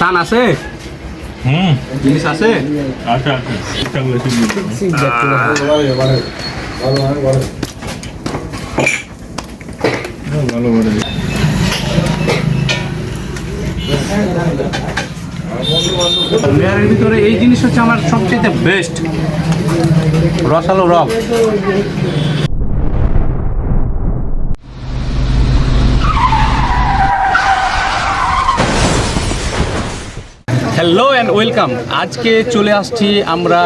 সান আছে? হুম। জিনিস আছে? আচ্ছা আচ্ছা ঠিকঠাক হয়েছে ভালো করে ভিতরে এই জিনিস হচ্ছে আমার সবচেয়ে বেস্ট রসালো রক হ্যালো অ্যান্ড ওয়েলকাম। আজকে চলে আসছি আমরা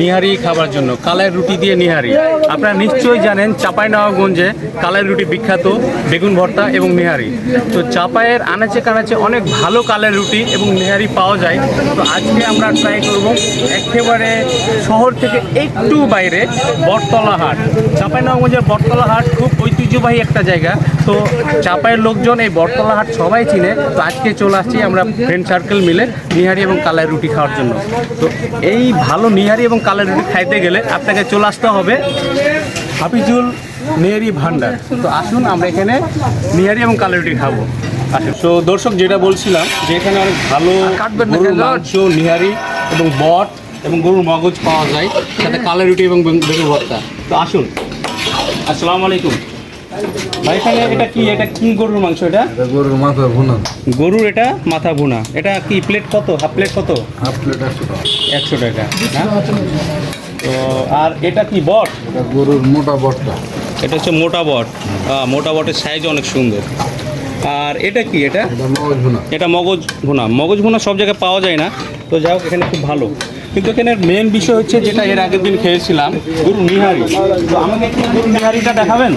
নিহারি খাবার জন্য কালাই রুটি দিয়ে নিহারি। আপনারা নিশ্চয়ই জানেন চাঁপাইনবাবগঞ্জে কালাই রুটি বিখ্যাত, বেগুন ভর্তা এবং নিহারি। তো চাপায়ের আনাচে কানাচে অনেক ভালো কালাই রুটি এবং নিহারি পাওয়া যায়। তো আজকে আমরা ট্রাই করব একেবারে শহর থেকে একটু বাইরে বটতলা হাট। চাঁপাইনবাবগঞ্জের বটতলা হাট খুব ঐতিহ্যবাহী একটা জায়গা। তো চাপায়ের লোকজন এই বটতলা হাট সবাই চিনে। তো আজকে চলে আসছি আমরা ফ্রেন্ড সার্কেল মিলে নিহারি এবং কালাই রুটি খাওয়ার জন্য। তো এই ভালো নিহারি এবং কালাই রুটি খাইতে গেলে আপনাকে চলে আসতে হবে হাফিজুল নেহারি ভান্ডার। তো আসুন আমরা এখানে নিহারি এবং কালাই রুটি খাব। আসুন। তো দর্শক যেটা বলছিলাম যে এখানে অনেক ভালো গরুর মাংস নিহারি এবং বট এবং গরুর মগজ পাওয়া যায় সাথে কালাই রুটি এবং বেগুন ভর্তা। তো আসুন। আসসালামু আলাইকুম। ভাই এখানে এটা কি? এটা কি গরুর মাংস এটা? গরুর মাথা ভুনা। গরুর এটা মাথা ভুনা। এটা কি প্লেট কত? হাফ প্লেট কত? হাফ প্লেট একশো টাকা। একশো টাকা তো আর এটা কি বট? গরুর মোটা বটটা। এটা হচ্ছে মোটা বট। মোটা বটের সাইজ অনেক সুন্দর। আর এটা কি এটা? এটা মগজ ভুনা। এটা মগজ ভুনা। মগজ ভুনা সব জায়গায় পাওয়া যায় না। তো যাই হোক এখানে খুব ভালো। কিন্তু এখানে মেন বিষয় হচ্ছে যেটা এর আগের দিন খেয়েছিলাম গরু নিহারি। তো আমাকে একটু গরু নিহারিটা দেখাবেন?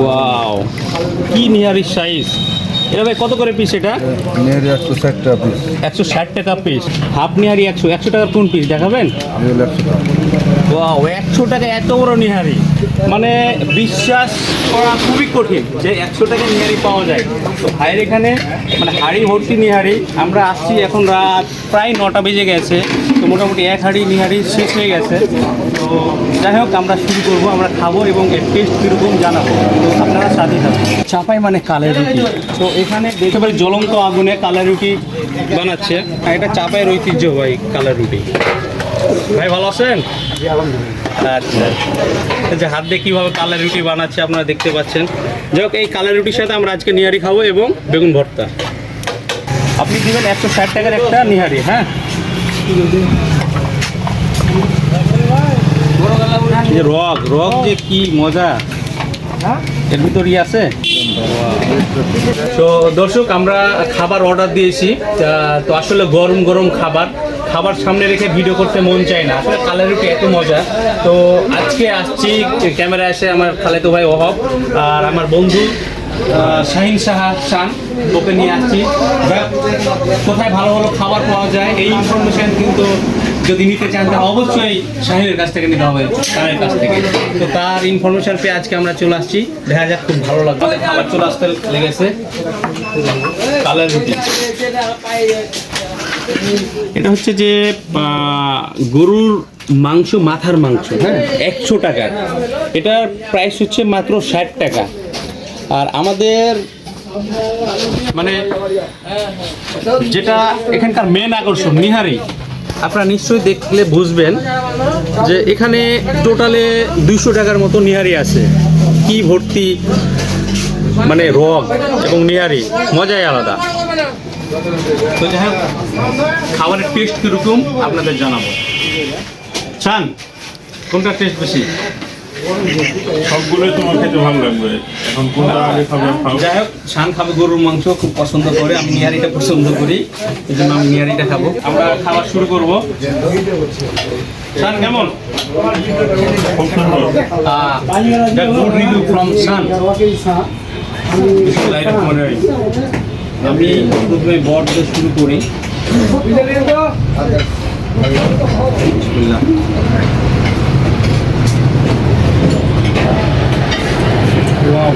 ওয়াও কি নিহারির সাইজ এটা ভাই কত করে পিস এটা? নেড়ে একশো ষাট টাকা পিস একশো ষাট টাকা পিস হাফ নিহারি একশো একশো টাকার কোন পিস দেখাবেন? ওয়াও একশো টাকা। এত বড় নিহারি মানে বিশ্বাস করা খুবই কঠিন যে একশো টাকা নিহারি পাওয়া যায়। তো ভাইয়ের এখানে মানে হাড়ি ভর্তি নিহারি আমরা আসছি এখন রাত প্রায় নটা বেজে গেছে। তো মোটামুটি এক হাড়ি নিহারি শেষ হয়ে গেছে। তো যাই হোক আমরা শুরু করব আমরা খাব এবং এর টেস্ট কীরকম জানাব। তো আপনারা সাথে থাকুন। চাপাই মানে কালের রুটি। তো এখানে দেখতে পারি জ্বলন্ত আগুনে কালের রুটি বানাচ্ছে। আর এটা চাপাইয়ের ঐতিহ্য ভাই কালের রুটি। ভাই ভালো আছেন? আচ্ছা। যে হাত দিয়ে কীভাবে কালাই রুটি বানাচ্ছে আপনারা দেখতে পাচ্ছেন। যাই হোক এই কালাই রুটির সাথে আমরা আজকে নিহারি খাব এবং বেগুন ভর্তা। আপনি দিবেন একশো ষাট টাকার একটা নিহারি হ্যাঁ? রক রক যে কি মজা। এর ভিতর আছে? তো দর্শক, আমরা খাবার অর্ডার দিয়েছি। তো আসলে গরম গরম খাবার। খাবার সামনে রেখে ভিডিও করতে মন চায় না। আসলে কালার রুটি এত মজা। তো আজকে আসছি ক্যামেরা এসে আমার খালেতো ভাই অহব আর আমার বন্ধু শাহিন সাহা চান। ওকে নিয়ে আসছি। কোথায় ভালো ভালো খাবার পাওয়া যায় এই ইনফরমেশন কিন্তু যদি নিতে চান তাহলে অবশ্যই শাহিনের কাছ থেকে নিতে হবে তার কাছ থেকে। তো তার ইনফরমেশন পেয়ে আজকে আমরা চলে আসছি। দেখা যাক খুব ভালো লাগবে খাবার চলে আসতে লেগেছে। কালার রুটি। এটা হচ্ছে যে গরুর মাংস মাথার মাংস হ্যাঁ একশো টাকা। এটার প্রাইস হচ্ছে মাত্র ষাট টাকা। আর আমাদের মানে যেটা এখানকার মেন আকর্ষণ, নিহারি। আপনারা নিশ্চয়ই দেখলে বুঝবেন যে এখানে টোটালে দুইশো টাকার মতো নিহারি আছে। কি ভর্তি মানে রগ এবং নিহারি, মজাই আলাদা। তো যাই হোক, খাবারের টেস্ট কীরকম, আপনাদের জানাব। চান কোনটা টেস্ট বেশি? সবগুলোই তোমার খেতে ভালো লাগবে। এখন কোনটা আগে খাবে খাও। যাই হোক শান খাবে গরুর মাংস খুব পছন্দ করে। আমি নিহারিটা পছন্দ করি এই জন্য আমি নিহারিটা খাব। আমরা খাবার শুরু করব। শান কেমন? খুব সুন্দর। Good review from Shaan. আমি প্রথমে বট দিয়ে শুরু করি। বিসমিল্লাহ। Wow,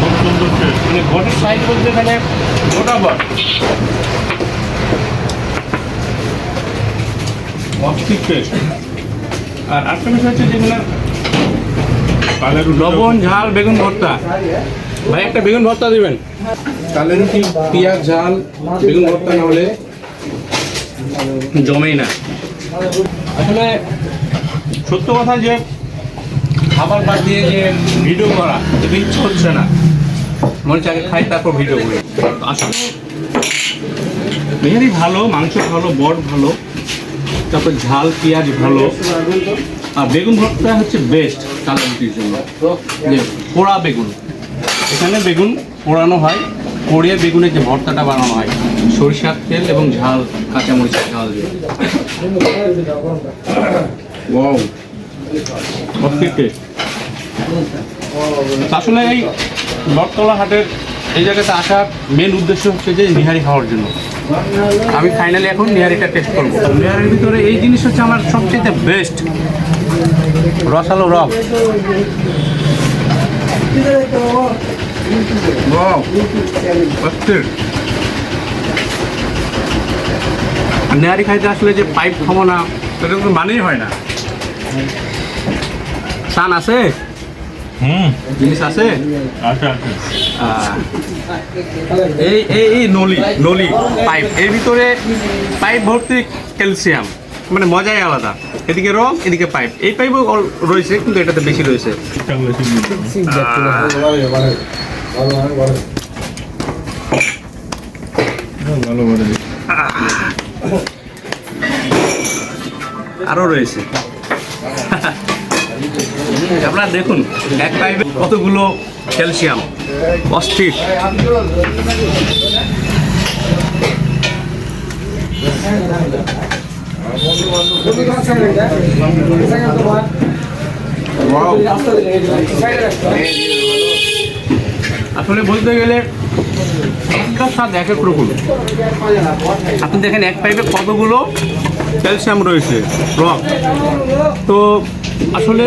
খুব সুন্দর মানে সাইজ বলতে টেস্ট আর আরেকটা বিষয় হচ্ছে যেগুলো কালের লবণ ঝাল বেগুন ভর্তা। ভাই একটা বেগুন ভর্তা দিবেন। কালের রুটি পেঁয়াজ ঝাল বেগুন ভর্তা না হলে জমেই না। আসলে সত্য কথা যে খাবার বাদ দিয়ে যে ভিডিও করা, এটা ইচ্ছে হচ্ছে না। মনে হচ্ছে আগে খাই, তারপর ভিডিও করি। আসলে মেহারি ভালো, মাংস ভালো বট ভালো, তারপর ঝাল, পেঁয়াজ ভালো। আর বেগুন ভর্তা হচ্ছে বেস্ট কালো রুটির জন্য। যে পোড়া বেগুন। এখানে বেগুন পোড়ানো হয়। পোড়িয়ে বেগুনের যে ভর্তাটা বানানো হয়, সরিষার তেল এবং ঝাল, কাঁচামরিচের ঝাল দিয়ে। আসলে এই বটতলা হাটের এই জায়গাতে আসার মেন উদ্দেশ্য হচ্ছে যে নিহারি খাওয়ার জন্য। আমি ফাইনালি এখন নিহারিটা টেস্ট করব। নিহারির ভিতরে এই জিনিস হচ্ছে আমার সবচেয়ে বেস্ট রসালো. অস্থির নেহারি খাইতে আসলে যে পাইপ খাব না সেটা তো মানেই হয় না। সান আছে? হুম। জিনিস আছে? আচ্ছা আচ্ছা এই এই এই নলি নলি পাইপ। এর ভিতরে পাইপ ভর্তি ক্যালসিয়াম। মানে মজাই আলাদা। এদিকে রং এদিকে পাইপ। এই পাইপও রয়েছে কিন্তু এটাতে বেশি রয়েছে। আরও রয়েছে। আপনারা দেখুন এক পাইপে কতগুলো ক্যালসিয়াম অস্থির। আসলে বলতে গেলে একটা স্বাদ এক এক রকম। আপনি দেখেন এক পাইপে কতগুলো ক্যালসিয়াম রয়েছে? রক তো আসলে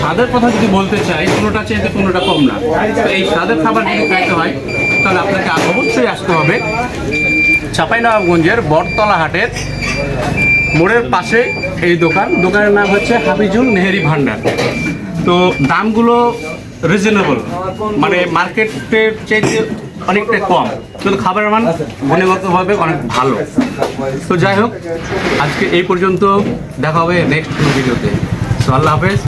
স্বাদের কথা যদি বলতে চাই, কোনোটা চাইতে কোনোটা কম না। তো এই স্বাদের খাবার যদি খাইতে হয়, তাহলে আপনাকে অবশ্যই আসতে হবে চাঁপাইনবাবগঞ্জের বটতলা হাটের মোড়ের পাশে এই দোকান। দোকানের নাম হচ্ছে হাফিজুল নেহেরি ভান্ডার। তো দামগুলো রিজনেবল মানে মার্কেটের চাইতে অনেকটা কম, কিন্তু খাবারের মান গুণগতভাবে অনেক ভালো। তো যাই হোক, আজকে এই পর্যন্ত দেখা হবে নেক্সট ভিডিওতে। আল্লাহ হাফেজ।